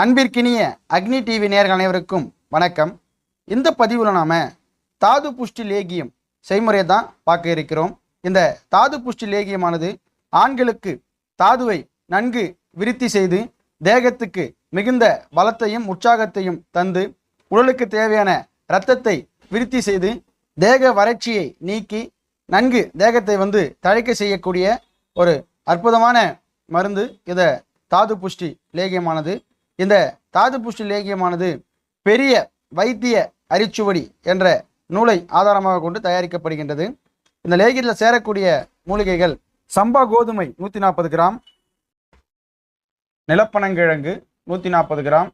அன்பிற்கினிய அக்னி டிவி நேர்கள் அனைவருக்கும் வணக்கம். இந்த பதிவில் நாம் தாது புஷ்டி லேகியம் செய்முறையை தான் பார்க்க இருக்கிறோம். இந்த தாது புஷ்டி லேகியமானது ஆண்களுக்கு தாதுவை நன்கு விருத்தி செய்து தேகத்துக்கு மிகுந்த பலத்தையும் உற்சாகத்தையும் தந்து உடலுக்கு தேவையான இரத்தத்தை விருத்தி செய்து தேக வறட்சியை நீக்கி நன்கு தேகத்தை வந்து தழைக்க செய்யக்கூடிய ஒரு அற்புதமான மருந்து. இதை தாது புஷ்டி லேகியமானது. இந்த தாது புஷ்டி லேகியமானது பெரிய வைத்திய அரிச்சுவடி என்ற நூலை ஆதாரமாக கொண்டு தயாரிக்கப்படுகின்றது. இந்த லேகியத்தில் சேரக்கூடிய மூலிகைகள் சம்பா கோதுமை நூற்றி நாற்பது கிராம் நிலப்பனங்கிழங்கு நூற்றி நாற்பது கிராம்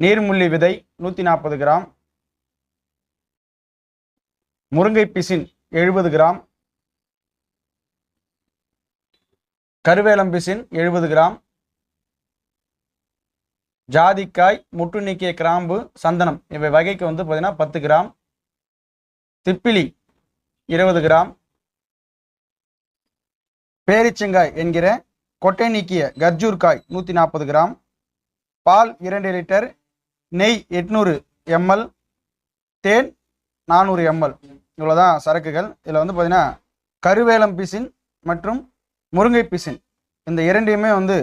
நீர்முள்ளி விதை நூற்றி நாற்பது கிராம் முருங்கை பிசின் எழுபது கிராம் கருவேலம் பிசின் எழுபது கிராம் ஜாதிக்காய் முட்டு நீக்கிய கிராம்பு சந்தனம் இவை வகைக்கு வந்து பார்த்தீங்கன்னா பத்து கிராம். திப்பிலி இருபது கிராம். பேரிச்சங்காய் என்கிற கொட்டை நீக்கிய கர்ஜூர் காய் நூற்றி நாற்பது கிராம். பால் இரண்டு லிட்டர் நெய் எட்நூறு எம்எல் தேன் நானூறு எம்எல். இவ்வளோதான் சரக்குகள். இதில் வந்து பார்த்தீங்கன்னா கருவேலம் பிசின் மற்றும் முருங்கை பிசின். இந்த இரண்டையுமே வந்து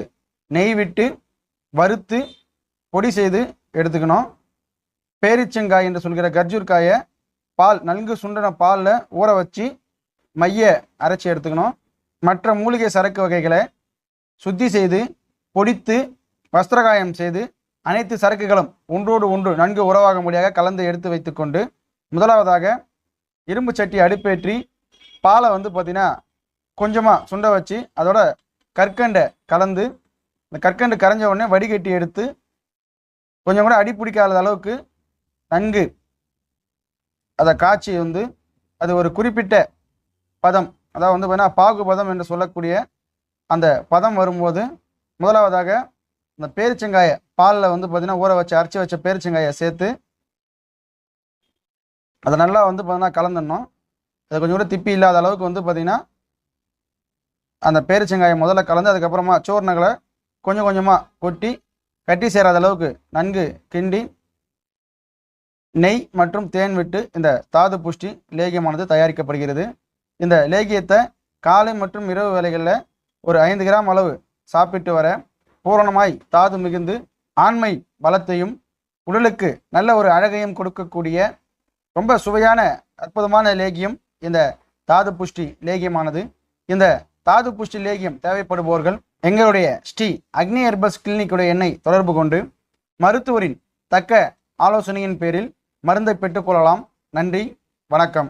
நெய் விட்டு வறுத்து பொடி செய்து எடுத்துக்கணும். பேரிச்சங்காய் என்று சொல்கிற கர்ஜூர் காயை பால் நன்கு சுண்டன பாலில் ஊற வச்சு மைய அரைச்சி எடுத்துக்கணும். மற்ற மூலிகை சரக்கு வகைகளை சுத்தி செய்து பொடித்து வஸ்திரகாயம் செய்து அனைத்து சரக்குகளும் ஒன்றோடு ஒன்று நன்கு உறவாக முடியாக கலந்து எடுத்து வைத்துக்கொண்டு முதலாவதாக இரும்பு சட்டி அடுப்பேற்றி பாலை வந்து பார்த்தீங்கன்னா கொஞ்சமாக சுண்ட வச்சு அதோட கற்கண்டை கலந்து இந்த கற்கண்டு கரைஞ்ச உடனே வடிகட்டி எடுத்து கொஞ்சம் கூட அடி பிடிக்காத அளவுக்கு நன்கு அதை காய்ச்சி வந்து அது ஒரு குறிப்பிட்ட பதம். அதாவது வந்து பார்த்தீங்கன்னா பாகு பதம் என்று சொல்லக்கூடிய அந்த பதம் வரும்போது முதலாவதாக இந்த பேரிச்சங்காயை பாலில் வந்து பார்த்தீங்கன்னா ஊற வச்சு அரைச்சி வச்ச பேரிச்சங்காயை சேர்த்து அதை நல்லா வந்து பார்த்தீங்கன்னா கலந்துடணும். அது கொஞ்சம் கூட திப்பி இல்லாத அளவுக்கு வந்து பார்த்தீங்கன்னா அந்த பேரிச்சங்காயை முதல்ல கலந்து அதுக்கப்புறமா சோர்ணங்களை கொஞ்சம் கொஞ்சமாக கொட்டி கட்டி சேராத அளவுக்கு நன்கு கிண்டி நெய் மற்றும் தேன் விட்டு இந்த தாது புஷ்டி லேகியமானது தயாரிக்கப்படுகிறது. இந்த லேகியத்தை காலை மற்றும் இரவு வேளைகளில் ஒரு ஐந்து கிராம் அளவு சாப்பிட்டு வர பூரணமாய் தாது மிகுந்து ஆண்மை பலத்தையும் உடலுக்கு நல்ல ஒரு அழகையும் கொடுக்கக்கூடிய ரொம்ப சுவையான அற்புதமான லேகியம் இந்த தாது புஷ்டி லேகியமானது. இந்த தாது புஷ்டி லேகியம் தேவைப்படுபவர்கள் எங்களுடைய ஸ்ரீ அக்னி ஹெர்பஸ் கிளினிக்குடைய எண்ணை தொடர்பு கொண்டு மருத்துவரின் தக்க ஆலோசனையின் பேரில் மருந்தை பெற்றுக்கொள்ளலாம் நன்றி. வணக்கம்.